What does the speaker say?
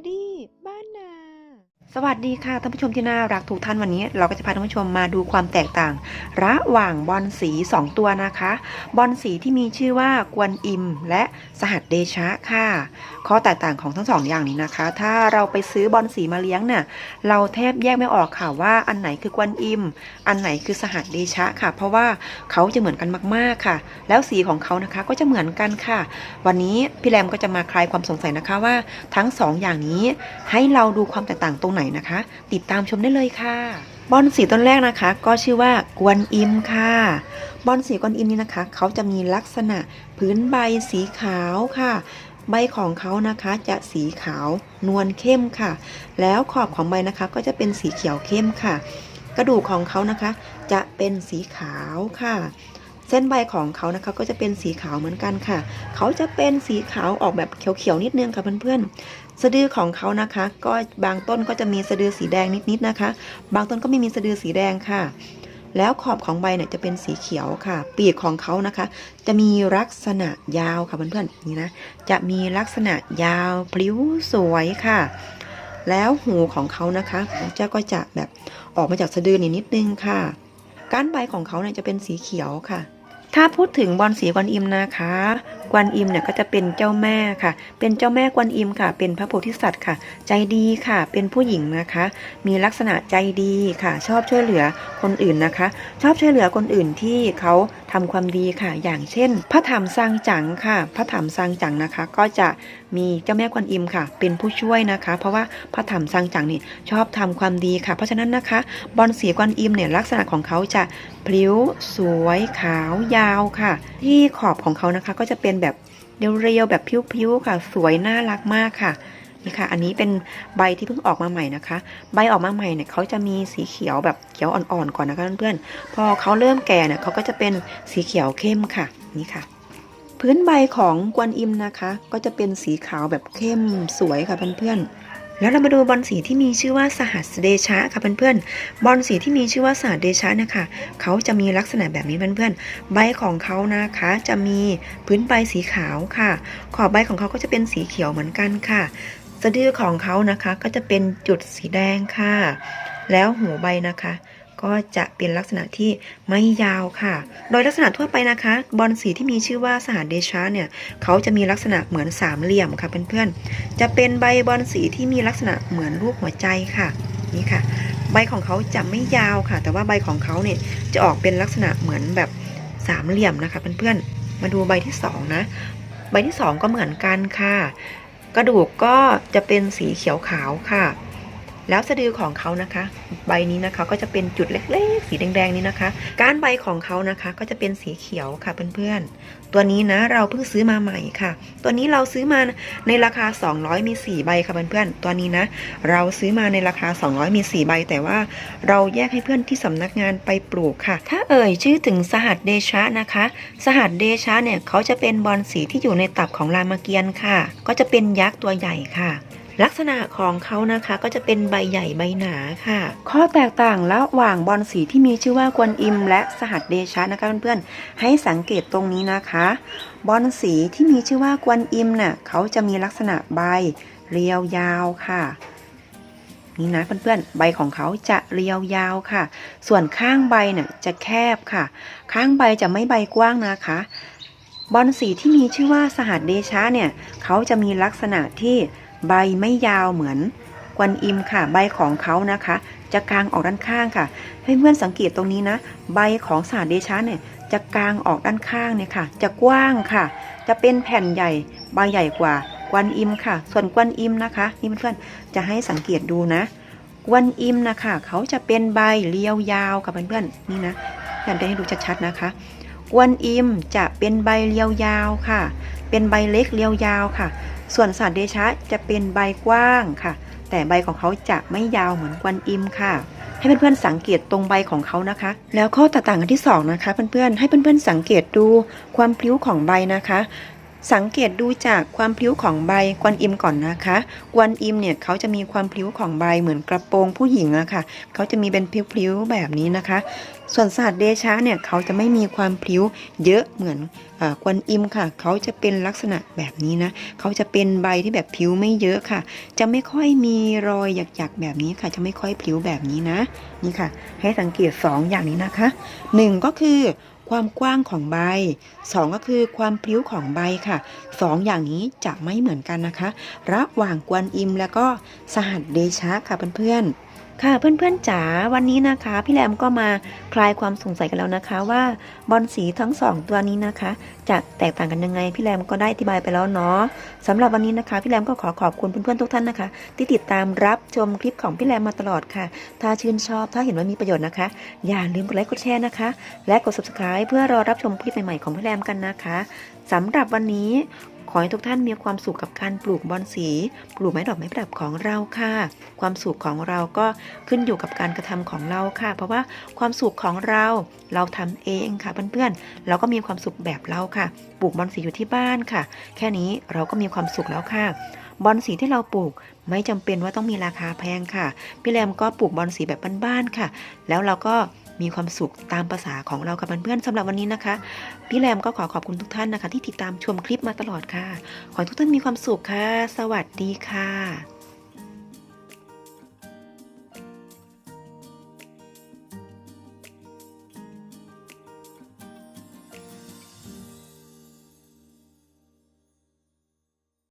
ready สวัสดีค่ะท่านผู้ชมที่น่ารักทุกท่านวันนี้เราก็จะพาท่านผู้ชมมาดูความแตกต่าง ระหว่างบอลสี 2 ตัวนะคะ บอลสีที่มีชื่อว่ากวนอิม และสหัสเดชะค่ะ ข้อแตกต่างของทั้งสองอย่างนี้นะคะ ถ้าเราไปซื้อบอลสีมาเลี้ยงเนี่ยเราแทบแยกไม่ออกค่ะว่าอันไหนคือกวนอิม อันไหนคือสหัสเดชะค่ะ เพราะว่าเขาจะเหมือนกันมากๆค่ะ แล้วสีของเขานะคะก็จะเหมือนกันค่ะ วันนี้พี่แรมก็จะมาคลายความสงสัยนะคะว่าทั้งสองอย่างนี้ให้เราดูความแตกต่างตรงไหนนะคะ ติดตามชมได้เลยค่ะ บอลสีต้นแรกนะคะ ก็ชื่อว่ากวนอิมค่ะ บอลสีกวนอิมนี้นะคะ เขาจะมีลักษณะพื้นใบสีขาวค่ะ ใบของเขานะคะจะสีขาวนวลเข้มค่ะ แล้วขอบของใบนะคะก็จะเป็นสีเขียวเข้มค่ะ กระดูกของเขานะคะ จะเป็นสีขาวค่ะ เส้นใบของเขานะคะก็จะเป็นสีขาวเหมือนกันค่ะ เขาจะเป็นสีขาวออกแบบเขียวๆนิดนึงค่ะเพื่อนๆสะดือของเขานะคะ ก็บางต้นก็จะมีสะดือสีแดงนิดๆนะคะ บางต้นก็ไม่มีสะดือสีแดงค่ะ แล้วขอบของใบเนี่ยจะเป็นสีเขียวค่ะ ปีกของเขานะคะ จะมีลักษณะยาวค่ะเพื่อนๆนี่นะจะมีลักษณะยาวพลิ้วสวยค่ะแล้วหูของเขานะคะเจ้าก็จะแบบออกมาจากสะดือนิดนึงค่ะ ก้านใบของเขาเนี่ยจะเป็นสีเขียวค่ะ ถ้าพูดถึงบอลสีกวนอิมนะคะ กวนอิมเนี่ยก็จะเป็นเจ้าแม่ค่ะ เป็นเจ้าแม่กวนอิมค่ะ เป็นพระโพธิสัตว์ค่ะ ใจดีค่ะ เป็นผู้หญิงนะคะ มีลักษณะใจดีค่ะ ชอบช่วยเหลือคนอื่นนะคะ ชอบช่วยเหลือคนอื่นที่เขา ทำความดีค่ะ อย่างเช่น พระธรรมซังจังค่ะ พระธรรมซังจังนะคะ ก็จะมีเจ้าแม่กวนอิมค่ะ เป็นผู้ช่วยนะคะ เพราะว่าพระธรรมซังจังนี่ชอบทำความดีค่ะ เพราะฉะนั้นนะคะ บอลสีกวนอิมเนี่ยลักษณะของเขาจะพลิ้ว สวยขาวยาวค่ะ ที่ขอบของเขานะคะก็จะเป็นแบบเรียวๆแบบพิ้วๆค่ะ สวยน่ารักมากค่ะ นี่ค่ะ อันนี้เป็นใบที่เพิ่งออกมาใหม่นะคะ ใบออกมาใหม่เนี่ยเขาจะมีสีเขียวแบบเขียวอ่อนๆก่อนนะคะเพื่อนๆ พอเขาเริ่มแก่เนี่ยเขาก็จะเป็นสีเขียวเข้มค่ะ นี่ค่ะ พื้นใบของกวนอิมนะคะ ก็จะเป็นสีขาวแบบเข้มสวยค่ะเพื่อนๆแล้วเรามาดูบอลสีที่มีชื่อว่าสหัสเดชะค่ะเพื่อนๆ บอลสีที่มีชื่อว่าสหัสเดชะนะคะเขาจะมีลักษณะแบบนี้เพื่อนๆ ใบของเขานะคะ จะมีพื้นใบสีขาวค่ะ ขอบใบของเขาก็จะเป็นสีเขียวเหมือนกันค่ะ สะดือของเขานะคะก็จะเป็นจุดสีแดงค่ะ แล้วหูใบนะคะ ก็จะเป็นลักษณะที่ไม่ยาวค่ะ โดยลักษณะทั่วไปนะคะ บอลสีที่มีชื่อว่าสหัสเดชะเนี่ยเขาจะมีลักษณะเหมือนสามเหลี่ยมค่ะเพื่อนๆจะเป็นใบบอลสีที่มีลักษณะเหมือนรูปหัวใจค่ะนี่ค่ะ ใบของเขาจะไม่ยาวค่ะ แต่ว่าใบของเขาเนี่ยจะออกเป็นลักษณะเหมือนแบบสามเหลี่ยมนะคะเพื่อนๆมาดูใบที่สองนะใบที่สองก็เหมือนกันค่ะ กระดูกก็จะเป็นสีเขียวขาวค่ะ แล้วสะดือของเขานะคะ ใบนี้นะคะก็จะเป็นจุดเล็กๆ สีแดงๆนี้นะคะ กานใบของเขานะคะก็จะเป็นสีเขียวค่ะเพื่อนๆ ตัวนี้นะเราเพิ่งซื้อมาใหม่ค่ะ ตัวนี้เราซื้อมาในราคา 200 มี 4 ใบค่ะเพื่อนๆ ตัวนี้นะ เราซื้อมาในราคา 200 มี 4 ใบ แต่ว่าเราแยกให้เพื่อนที่สำนักงานไปปลูกค่ะ ถ้าเอ่ยชื่อถึงสหัสเดชะนะคะ สหัสเดชะเนี่ยเขาจะเป็นบอลสีที่อยู่ในตับของรามเกียรติ์ค่ะ ก็จะเป็นยักษ์ตัวใหญ่ค่ะ ลักษณะของเขานะคะก็จะเป็นใบใหญ่ใบหนาค่ะ ข้อแตกต่างระหว่างบอลสีที่มีชื่อว่ากวนอิม และสหัสเดชะนะคะเพื่อนๆให้สังเกตตรงนี้นะคะ บอลสีที่มีชื่อว่ากวนอิมน่ะเขาจะมีลักษณะใบเรียวยาวค่ะนี่นะเพื่อนๆ ใบของเขาจะเรียวยาวค่ะ ส่วนข้างใบเนี่ยจะแคบค่ะ ข้างใบจะไม่ใบกว้างนะคะ บอลสีที่มีชื่อว่าสหัสเดชะเนี่ยเขาจะมีลักษณะที่ ใบไม่ยาวเหมือนกวนอิมค่ะ ใบของเขานะคะ จะกลางออกด้านข้างค่ะ ให้เพื่อนสังเกตตรงนี้นะ ใบของสหัสเดชะเนี่ยจะกลางออกด้านข้างเนี่ยค่ะ จะกว้างค่ะ จะเป็นแผ่นใหญ่ ใบใหญ่กว่ากวนอิมค่ะ ส่วนกวนอิมนะคะ นี่เพื่อนๆจะให้สังเกตดูนะกวนอิมนะคะ เขาจะเป็นใบเรียวยาวค่ะเพื่อนๆนี่นะอยากจะให้ดูชัดๆนะคะ กวนอิมจะเป็นใบเรียวยาวค่ะ เป็นใบเล็กเรียวยาวค่ะ ส่วนสัตว์เดชะจะเป็นใบกว้างค่ะ แต่ใบของเขาจะไม่ยาวเหมือนกวนอิมค่ะให้เพื่อนๆสังเกตตรงใบของเขานะคะ แล้วข้อต่างกันที่สองนะคะเพื่อนๆให้เพื่อนๆสังเกตดูความพลิ้วของใบนะคะ สังเกตดูจากความพลิ้วของใบกวนอิมก่อนนะคะ กวนอิมเนี่ยเขาจะมีความพลิ้วของใบเหมือนกระโปรงผู้หญิงอะค่ะเขาจะมีเป็นพลิ้วๆแบบนี้นะคะ ส่วนศาสตร์เดชะเนี่ยเขาจะไม่มีความพลิ้วเยอะเหมือนกวนอิมค่ะ เขาจะเป็นลักษณะแบบนี้นะ เขาจะเป็นใบที่แบบพลิ้วไม่เยอะค่ะ จะไม่ค่อยมีรอยหยักๆแบบนี้ค่ะ จะไม่ค่อยพลิ้วแบบนี้นะ นี่ค่ะ ให้สังเกตสองอย่างนี้นะคะหนึ่งก็คือ ความกว้างของใบสองก็คือความพลิ้วของใบค่ะสองอย่างนี้จะไม่เหมือนกันนะคะ ระหว่างกวนอิมแล้วก็สหัสเดชะค่ะเพื่อนๆ ค่ะเพื่อนๆจ๋าวันนี้นะคะ พี่แรมก็มาคลายความสงสัยกันแล้วนะคะ ว่าบอลสีทั้งสองตัวนี้นะคะ จะแตกต่างกันยังไง พี่แรมก็ได้อธิบายไปแล้วเนาะสำหรับวันนี้นะคะ พี่แรมก็ขอขอบคุณเพื่อนๆทุกท่านนะคะ ที่ติดตามรับชมคลิปของพี่แรมมาตลอดค่ะ ถ้าชื่นชอบถ้าเห็นว่ามีประโยชน์นะคะ อย่าลืมกดไลค์กดแชร์นะคะ และกด subscribe เพื่อรอรับชมคลิปใหม่ๆของพี่แรมกันนะคะสำหรับวันนี้ ขอให้ทุกท่านมีความสุขกับการปลูกบอนสี ปลูกไม้ดอกไม้ประดับของเราค่ะ ความสุขของเราก็ขึ้นอยู่กับการกระทำของเราค่ะ เพราะว่าความสุขของเราเราทำเองค่ะเพื่อนๆเราก็มีความสุขแบบเราค่ะ ปลูกบอนสีอยู่ที่บ้านค่ะ แค่นี้เราก็มีความสุขแล้วค่ะบอนสีที่เราปลูกไม่จำเป็นว่าต้องมีราคาแพงค่ะ พี่แรมก็ปลูกบอนสีแบบบ้านๆค่ะ แล้วเราก็ มีความสุขตามภาษาของเรากับเพื่อนๆสำหรับวันนี้นะคะ พี่แรมก็ขอขอบคุณทุกท่านนะคะ ที่ติดตามชมคลิปมาตลอดค่ะ ขอให้ทุกท่านมีความสุขค่ะ สวัสดีค่ะ